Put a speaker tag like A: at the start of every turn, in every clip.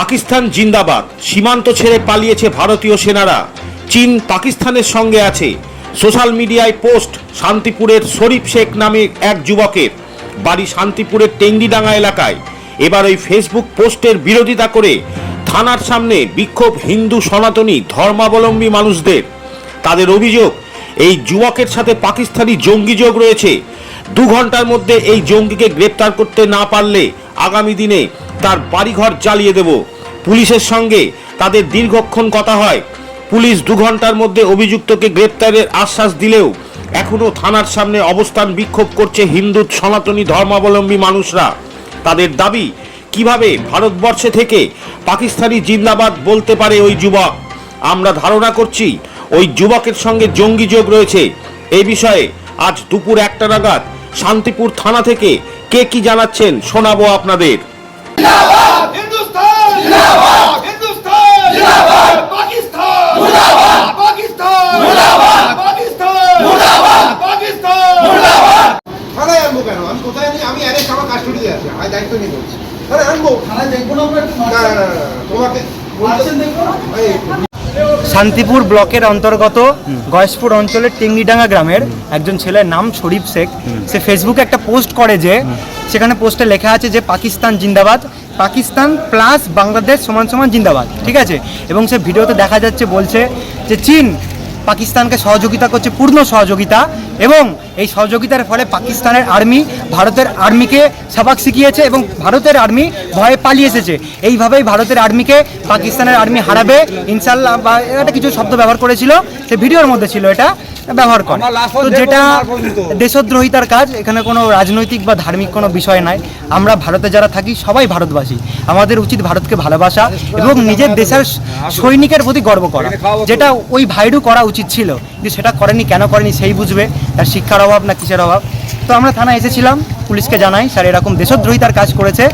A: পাকিস্তান জিন্দাবাদ। সীমান্ত ছেড়ে পালিয়েছে ভারতীয় সেনারা। চীন পাকিস্তানের সঙ্গে আছে। সোশ্যাল মিডিয়ায় পোস্ট, শান্তিপুরের শরীফ শেখ নামে এক যুবকের। বাড়ি শান্তিপুরের টেঙ্গিডাঙ্গা এলাকায়। এবার ওই ফেসবুক পোস্টের বিরোধিতা করে থানার সামনে বিক্ষোভ হিন্দু সনাতনী ধর্মাবলম্বী মানুষদের। তাদের অভিযোগ, এই যুবকের সাথে পাকিস্তানি জঙ্গি যোগ রয়েছে। দু ঘণ্টার মধ্যে এই জঙ্গিকে গ্রেপ্তার করতে না পারলে আগামী দিনে তার বাড়িঘর জ্বালিয়ে দেব। পুলিশের সঙ্গে তাদের দীর্ঘক্ষণ কথা হয়। পুলিশ দু ঘণ্টার মধ্যে অভিযুক্তকে গ্রেপ্তারের আশ্বাস দিলেও এখনও থানার সামনে অবস্থান বিক্ষোভ করছে হিন্দু সনাতনী ধর্মাবলম্বী মানুষরা। তাদের দাবি, কীভাবে ভারতবর্ষে থেকে পাকিস্তানি জিন্দাবাদ বলতে পারে ওই যুবক? আমরা ধারণা করছি, ওই যুবকের সঙ্গে জঙ্গি যোগ রয়েছে। এই বিষয়ে আজ দুপুর একটা নাগাদ শান্তিপুর থানা থেকে কে কি জানাচ্ছেন শোনাবো আপনাদের।
B: থানায় আনব কেন? আমি কোথায় নেই আমি অ্যারেস্ট আমার কাস্টডিতে আছে। আমি দায়িত্ব নিয়ে বলছি। থানায় আনব?
C: থানায় দেখব না
B: না না না, না, তোমাকে
C: মারছেন দেখব না?
B: এই,
D: শান্তিপুর ব্লকের অন্তর্গত গয়েশপুর অঞ্চলের টেঙ্গিডাঙ্গা গ্রামের একজন ছেলের নাম শরীফ শেখ। সে ফেসবুকে একটা পোস্ট করে যে সেখানে পোস্টে লেখা আছে যে পাকিস্তান জিন্দাবাদ, পাকিস্তান প্লাস বাংলাদেশ সমান সমান জিন্দাবাদ, ঠিক আছে? এবং সে ভিডিওতে দেখা যাচ্ছে, বলছে যে চীন পাকিস্তানকে সহযোগিতা করছে, পূর্ণ সহযোগিতা, এবং এই সহযোগিতার ফলে পাকিস্তানের আর্মি ভারতের আর্মিকে সাবাক শিখিয়েছে এবং ভারতের আর্মি ভয়ে পালিয়ে এসেছে। এইভাবেই ভারতের আর্মিকে পাকিস্তানের আর্মি হারাবে। ইনশাল্লাহ বা একটা কিছু শব্দ ব্যবহার করেছিল, সে ভিডিওর মধ্যে ছিল এটা। ব্যবহার করে। তো যেটা দেশদ্রোহিতার কাজ এখানে কোনো রাজনৈতিক বা ধার্মিক কোনো বিষয় নাই। আমরা ভারতে যারা থাকি সবাই ভারতবাসী। আমাদের উচিত ভারতকে ভালোবাসা এবং নিজের দেশের সৈনিকের প্রতি গর্ব করা। যেটা ওই ভাইরু করা উচিত ছিল কিন্তু সেটা করেনি কেন করেনি সেই বুঝবে। তার শিক্ষার অভাব না কিসের অভাব? তো আমরা থানায় এসেছিলাম পুলিশকে জানাই স্যার এরকম দেশদ্রোহিতার কাজ করেছে।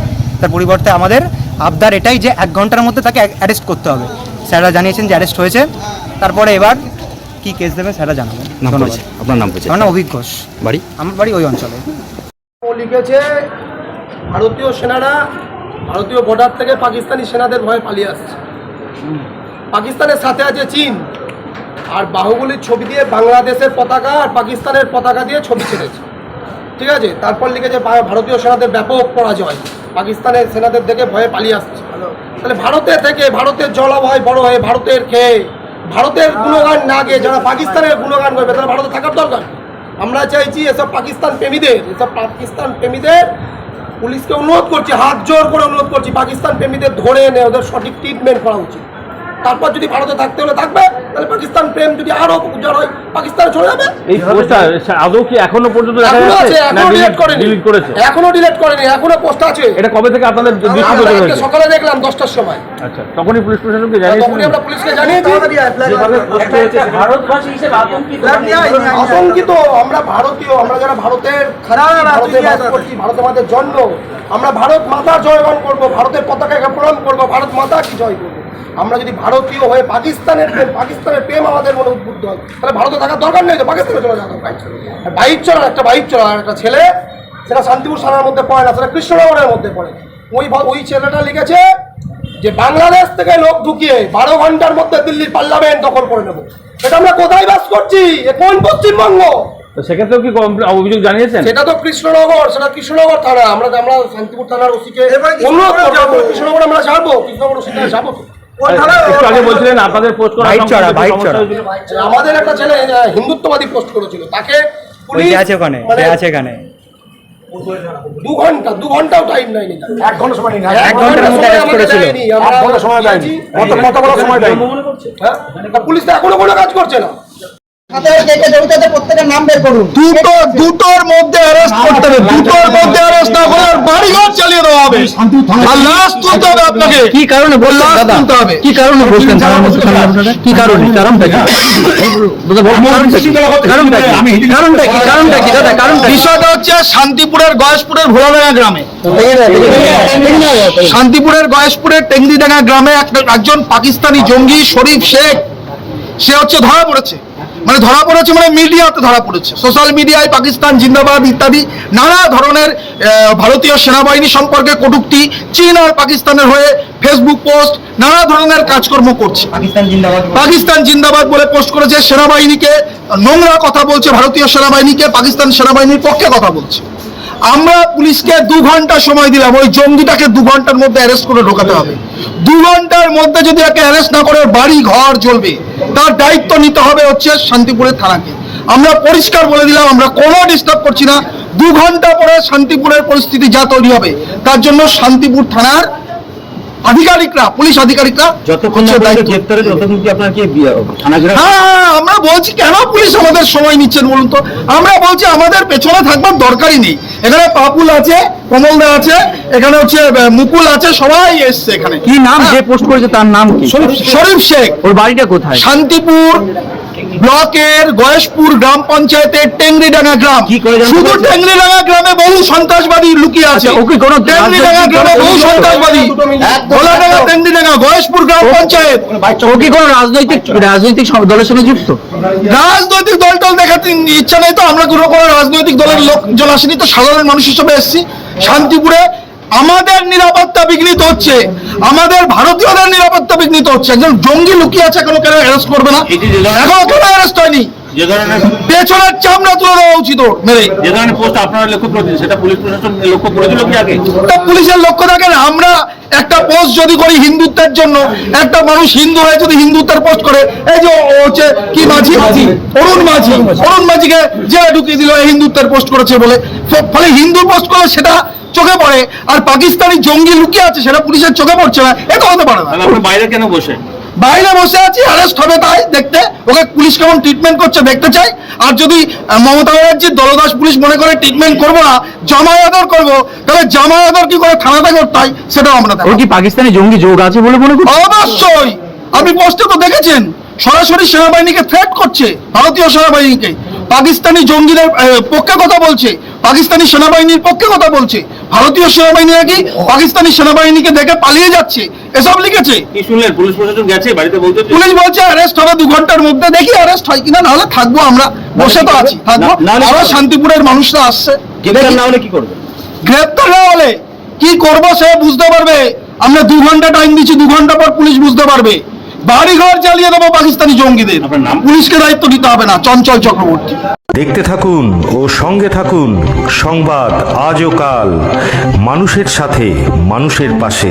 D: তার পরিবর্তে আমাদের আবদার এটাই যে এক ঘণ্টার মধ্যে তাকে অ্যারেস্ট করতে হবে। স্যাররা জানিয়েছেন যে অ্যারেস্ট হয়েছে। তারপরে এবার কি কেস দেবে
E: নাম
D: ধন্যবাদ।
E: আপনার নাম পরিচয়।
D: আমার নাম ঘোষ।
E: বাড়ি?
D: আমার বাড়ি ওই অঞ্চলে।
C: ও লিখেছে ভারতীয় সেনারা ভারতীয় বর্ডার থেকে পাকিস্তানি সেনাদের ভয়ে পালিয়ে আসছে। পাকিস্তানের সাথে আছে চীন। আর বাহুবলীর ছবি দিয়ে বাংলাদেশের পতাকা আর পাকিস্তানের পতাকা দিয়ে ছবি ছেড়েছে। ঠিক আছে? তারপর লিখেছে ভারতীয় সেনাদের ব্যাপক পরাজয়। পাকিস্তানের সেনাদের দেখে ভয়ে পালিয়ে আসছে। তাহলে ভারতে থেকে ভারতের জলবায়ু বড় হয়ে ভারতের খেয়ে। ভারতের গুণগান না গিয়ে যারা পাকিস্তানের গুণগান করবে তারা ভারতে থাকার দরকার। আমরা চাইছি এসব পাকিস্তান প্রেমীদের, এসব পাকিস্তান প্রেমীদের পুলিশকে অনুরোধ করছি, হাত জোর করে অনুরোধ করছি, পাকিস্তান প্রেমীদের ধরে এনে ওদের সঠিক ট্রিটমেন্ট করা উচিত। তারপর যদি ভারতে থাকতে হলে থাকবে তাহলে পাকিস্তান প্রেম যদি আরও উজ্জ্বল হয় পাকিস্তানে চলে যাবে।
F: এই পোস্টার আদৌ কি এখনও পর্যন্ত দেখা
C: আছে
F: যাচ্ছে? না
C: এখনও ডিলিট করেনি।
F: ডিলিট করেছে?
C: এখনও ডিলিট করেনি এখনও পোস্ট আছে।
F: এটা কবে থেকে আপনাদের দৃষ্টিগোচর
C: আজকে
F: হয়েছে
C: সকালে দেখলাম দশটার সময়।
F: আচ্ছা তখনই পুলিশ প্রশাসনকে
C: তখনই আমরা পুলিশকে জানিয়েছি।
F: যেভাবে পোস্ট হয়েছে
C: আতঙ্কিত। আমরা ভারতীয় আমরা যারা ভারতের খারাপ ভারতে বাস করছি ভারত আমাদের জন্ম আমরা ভারত মাতা জয়গান করব ভারতের পতাকাকে প্রণাম করব ভারত মাতা কি জয় করব? আমরা যদি ভারতীয় হয়ে পাকিস্তানের প্রেম পাকিস্তানের প্রেম আমাদের মনে উদ্বুদ্ধ হয় তাহলে ভারতে থাকার দরকার নেই তো? পাকিস্তানে চলে যাওয়া বাইক আর বাইক চলার একটা বাইক চলার একটা ছেলে সেটা শান্তিপুর থানার মধ্যে পড়ে না সেটা কৃষ্ণনগরের মধ্যে পড়ে। ওই ওই ছেলেটা লিখেছে যে বাংলাদেশ থেকে লোক ঢুকিয়ে বারো ঘণ্টার মধ্যে দিল্লির পার্লামেন্ট দখল করে নেব। এটা আমরা কোথায় বাস করছি? এ কোন পশ্চিমবঙ্গ?
F: তো সেক্ষেত্রেও কি অভিযোগ জানিয়েছেন?
C: সেটা তো কৃষ্ণনগর সেটা কৃষ্ণনগর থানা। আমরা আমরা শান্তিপুর থানার ওসিকে অনুরোধ করব কৃষ্ণনগর আমরা যাব কৃষ্ণনগর ওসিকে যাব।
F: একটু আগে বলছিলেন আপনাদের পোস্ট করা
D: বাইক চড়া, বাইক
F: সমস্যা
D: চড়া।
F: হয়েছিল।
C: আমাদের একটা ছেলে হিন্দুত্ববাদী পোস্ট করেছিল। তাকে পুলিশ
D: আছে ওখানে আছে এখানে।
C: দু ঘণ্টা দু ঘন্টাও টাইম নেয়নি
B: এক ঘণ্টা সময় নেই
D: এক ঘণ্টার মধ্যে
C: সময়
D: করেছিল।
B: এক ঘণ্টা সময় দেয়নি। কত কত বড় সময় দেয়নি?
C: হ্যাঁ? পুলিশ তো এখনও কোনো কাজ করছে না।
B: দুটো দুটোর মধ্যে অ্যারেস্ট করতে হবে। দুটোর মধ্যে অ্যারেস্ট না আর বাড়িঘর চালিয়ে দেওয়া হবে আর লাশ তুলতে হবে আপনাকে।
D: কি কারণে বললেন
B: তুলতে হবে।
D: কি কারণে বলছেন থানার মধ্যে থানার আপনারা? কি কারণে? কারণটা কি? কারণটা কি? কারণটা কি? কারণটা কি? কারণটা কি? দাদা কারণটা
B: বিষয়টা হচ্ছে শান্তিপুরের গয়েশপুরের ভোলাডাঙ্গা গ্রামে। শান্তিপুরের গয়েশপুরের টেঙ্গিডাঙ্গা গ্রামে একজন পাকিস্তানি জঙ্গি শরীফ শেখ। সে হচ্ছে ধরা পড়েছে।
E: মানে ধরা পড়েছে মানে মিডিয়াতে ধরা পড়েছে। সোশ্যাল মিডিয়ায় পাকিস্তান জিন্দাবাদ ইত্যাদি নানা ধরনের ভারতীয় সেনাবাহিনী সম্পর্কে কটুক্তি চীন আর পাকিস্তানের হয়ে ফেসবুক পোস্ট নানা ধরনের কাজকর্ম করছে।
D: পাকিস্তান জিন্দাবাদ
E: বলে। পোস্ট করেছে সেনাবাহিনীকে নোংরা কথা বলছে ভারতীয় সেনাবাহিনীকে পাকিস্তান সেনাবাহিনীর পক্ষে কথা বলছে। আমরা পুলিশকে দু ঘণ্টা সময় দিলাম, ওই জঙ্গিটাকে দু ঘণ্টার মধ্যে অ্যারেস্ট করে ঢোকাতে হবে। দু ঘণ্টার মধ্যে যদি একে অ্যারেস্ট না করে বাড়ি, ঘর জ্বলবে। তার দায়িত্ব নিতে হবে হচ্ছে শান্তিপুরের থানাকে। আমরা পরিষ্কার বলে দিলাম, আমরা কোনো ডিস্টার্ব করছি না। দু ঘণ্টা পরে শান্তিপুরের পরিস্থিতি যা তৈরি হবে, তার জন্য শান্তিপুর থানার আধিকারিকরা পুলিশ আধিকারিকরা
F: যতক্ষণ গ্রেপ্তারে ততক্ষণ কি আপনার কি
E: হ্যাঁ হ্যাঁ, আমরা বলছি কেন পুলিশ আমাদের সময় নিচ্ছেন বলুন তো? আমরা বলছি আমাদের পেছনে থাকবার দরকারই নেই। এখানে পাপুল আছে কমলদা আছে এখানে হচ্ছে মুকুল আছে সবাই এসছে এখানে।
F: কি নাম? যে পোস্ট করেছে তার নাম কি?
E: শরীফ শেখ।
F: ওর বাড়িটা কোথায়?
E: শান্তিপুর। ব্লকের গয়েশপুর গ্রাম পঞ্চায়েতের টেংরিডাঙ্গা গ্রাম। শুধু টেংরিডাঙ্গা গ্রামে বহু সন্ত্রাসবাদী লুকিয়ে আছে।
F: আচ্ছা,
E: টেংরিডাঙ্গা
F: রাজনৈতিক
E: গ্রামে বহু সন্ত্রাসবাদী। ভোলাডাঙ্গা টেংরিডাঙ্গা গয়েশপুর গ্রাম পঞ্চায়েত।
F: ও কি কোনো রাজনৈতিক রাজনৈতিক দলের সঙ্গে যুক্ত?
E: রাজনৈতিক দল টল দেখাতে ইচ্ছা নেই তো। আমরা কোনো কোনো রাজনৈতিক দলের লোকজন আসেনি তো। সাধারণ মানুষ হিসেবে এসেছি। শান্তিপুরে আমাদের নিরাপত্তা বিঘ্নিত হচ্ছে। আমাদের ভারতীয়দের নিরাপত্তা বিঘ্নিত হচ্ছে। একজন জঙ্গি লুকিয়ে আছে এখনও কেন অ্যারেস্ট করবে না। এখনও কেন অ্যারেস্ট হয়নি। পেছনের চামড়া তুলে দেওয়া উচিত মেরে।
F: যে ধরনের পোস্ট আপনারা লক্ষ্য করেছেন সেটা পুলিশ প্রশাসন লক্ষ্য করেছিল কি আগে?
E: তা পুলিশের লক্ষ্য থাকে না। আমরা একটা পোস্ট যদি করি হিন্দুত্বের জন্য একটা মানুষ হিন্দু হয়ে যদি হিন্দুত্বের পোস্ট করে এই যে হচ্ছে কি মাঝি? অরুণ মাঝি। অরুণ মাঝিকে যে ঢুকিয়ে দিল হিন্দুত্বের পোস্ট করেছে বলে। ফলে হিন্দু পোস্ট করে সেটা চোখে পড়ে আর পাকিস্তানি জঙ্গি লুকিয়ে আছে সেটা পুলিশের চোখে পড়ছে না এটা হতে পারে না।
F: বাইরে কেন বসে?
E: বাইরে বসে আছি অ্যারেস্ট হবে তাই দেখতে। ওকে পুলিশ কেমন ট্রিটমেন্ট করছে দেখতে চাই। আর যদি মমতা ব্যানার্জির দলদাস পুলিশ মনে করে ট্রিটমেন্ট করব না জামাই আদর করব তাহলে জামাই আদর কি করে থানাতে করতে হয় সেটাও আমরা।
F: কি পাকিস্তানি জঙ্গি যোগ আছে বলে মনে করি
E: অবশ্যই! আপনি পোস্টে তো দেখেছেন সরাসরি সেনাবাহিনীকে থ্রেট করছে ভারতীয় সেনাবাহিনীকে। পাকিস্তানি জঙ্গিদের পক্ষে কথা বলছে পাকিস্তানি সেনাবাহিনীর পক্ষে কথা বলছে। ভারতীয় সেনাবাহিনী নাকি পাকিস্তানি সেনাবাহিনীকে দেখে পালিয়ে যাচ্ছে? এসব লিখেছে।
F: কি শুনলেন? পুলিশ প্রশাসন গেছে বাড়িতে বলতে
E: পুলিশ বলছে অ্যারেস্ট হবে দু ঘণ্টার মধ্যে দেখি অ্যারেস্ট হয় কিনা নাহলে থাকব আমরা। বসে তো আছি থাকব।
F: আরও
E: শান্তিপুরের মানুষরা আসছে।
F: গ্রেপ্তার না হলে কি করবে?
E: গ্রেপ্তার না হলে কি করব সে বুঝতে পারবে। আমরা দু ঘণ্টা টাইম দিচ্ছি দু ঘণ্টা পর পুলিশ বুঝতে পারবে। বাড়ি ঘর জ্বালিয়ে দেবো পাকিস্তানি জঙ্গিদের।
F: নাম?
E: পুলিশকে দায়িত্ব দিতে হবে না চঞ্চল চক্রবর্তী।
A: দেখতে থাকুন ও সঙ্গে থাকুন সংবাদ আজ ও কাল মানুষের সাথে মানুষের পাশে।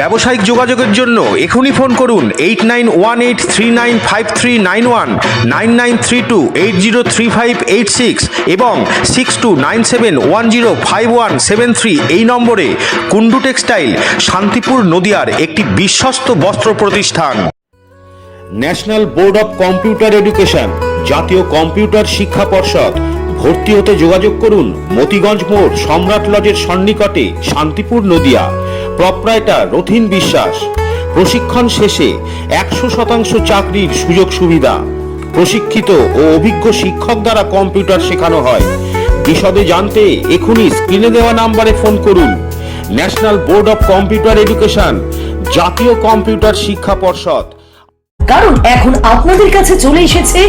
A: ব্যবসায়িক যোগাযোগের জন্য এখনই ফোন করুন eight nine one eight three nine five three nine one nine nine three two eight zero three five eight six এবং six two nine seven one zero five one seven three এই নম্বরে Kundu textile, Shantipur নদিয়ার একটি বিশ্বস্ত বস্ত্র প্রতিষ্ঠান। National board of computer education, জাতীয় computer শিক্ষা পর্ষদ। ভর্তি হতে যোগাযোগ করুন মতিগঞ্জ মোড় সম্রাট লজের সন্নিকটে শান্তিপুর নদিয়া। প্রপ্রাইটার রথিন বিশ্বাস। প্রশিক্ষণ শেষে একশো শতাংশ চাকরির সুযোগ সুবিধা। প্রশিক্ষিত ও অভিজ্ঞ শিক্ষক দ্বারা কম্পিউটার শেখানো হয়। বিশদে জানতে এখনই স্ক্রিনে দেওয়া নাম্বারে ফোন করুন। National board of computer education, জাতীয় কম্পিউটার শিক্ষা পর্ষদ।
G: কারণ এখন আপনাদের কাছে চলে এসেছে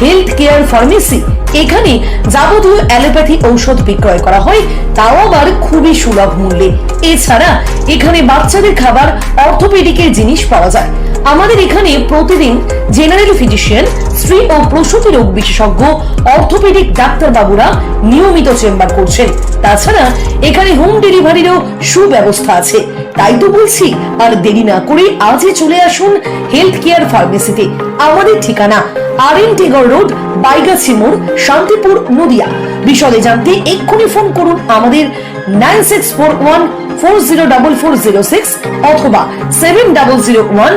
G: হেলথ কেয়ার ফার্মেসি এখানে যাবতীয় অ্যালোপ্যাথি ঔষধ বিক্রয় করা হয়, তাও আবার খুবই সুলভ মূল্যে। এছাড়া এখানে বাচ্চাদের খাবার, অর্থোপেডিকের জিনিস পাওয়া যায়। আমাদের এখানে প্রতিদিন জেনারেল ফিজিশিয়ান স্ত্রী ও প্রসূতি রোগ বিশেষজ্ঞ, অর্থোপেডিক ডাক্তার বাবুরা নিয়মিত চেম্বার করছেন। তাছাড়া এখানে হোম ডেলিভারিরও সুব্যবস্থা আছে। তাই তো বলছি, আর দেরি না করে আজই চলে আসুন হেলথ কেয়ার ফার্মেসিতে আমাদের ঠিকানা R N Tagore road, Baigachhi মোড়, শান্তিপুর, নদিয়া। বিশদে জানতে এক্ষুনি ফোন করুন আমাদের nine six four one four zero double four zero six অথবা seven double zero one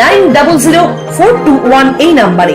G: nine double zero four two one এই নাম্বারে।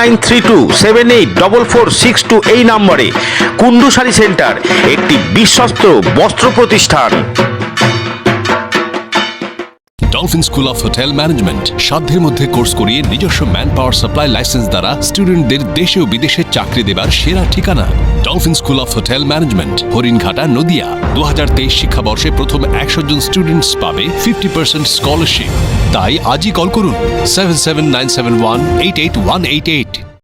A: nine three two seven eight double four six two এই নম্বরে কুন্ডু সেন্টার, একটি বিশ্বস্ত বস্ত্র প্রতিষ্ঠান।
H: Dolphin school of hotel management সাধ্যের মধ্যে কোর্স করিয়ে নিজস্ব ম্যান পাওয়ার সাপ্লাই লাইসেন্স দ্বারা স্টুডেন্টদের দেশে ও বিদেশে চাকরি দেবার সেরা ঠিকানা। Dolphin school of hotel management Haringhata, Nadia. দু হাজার তেইশ শিক্ষাবর্ষে প্রথম একশো জন স্টুডেন্টস পাবে ফিফটি পার্সেন্ট স্কলারশিপ তাই আজই কল করুন seven seven nine seven one eight eight one eight eight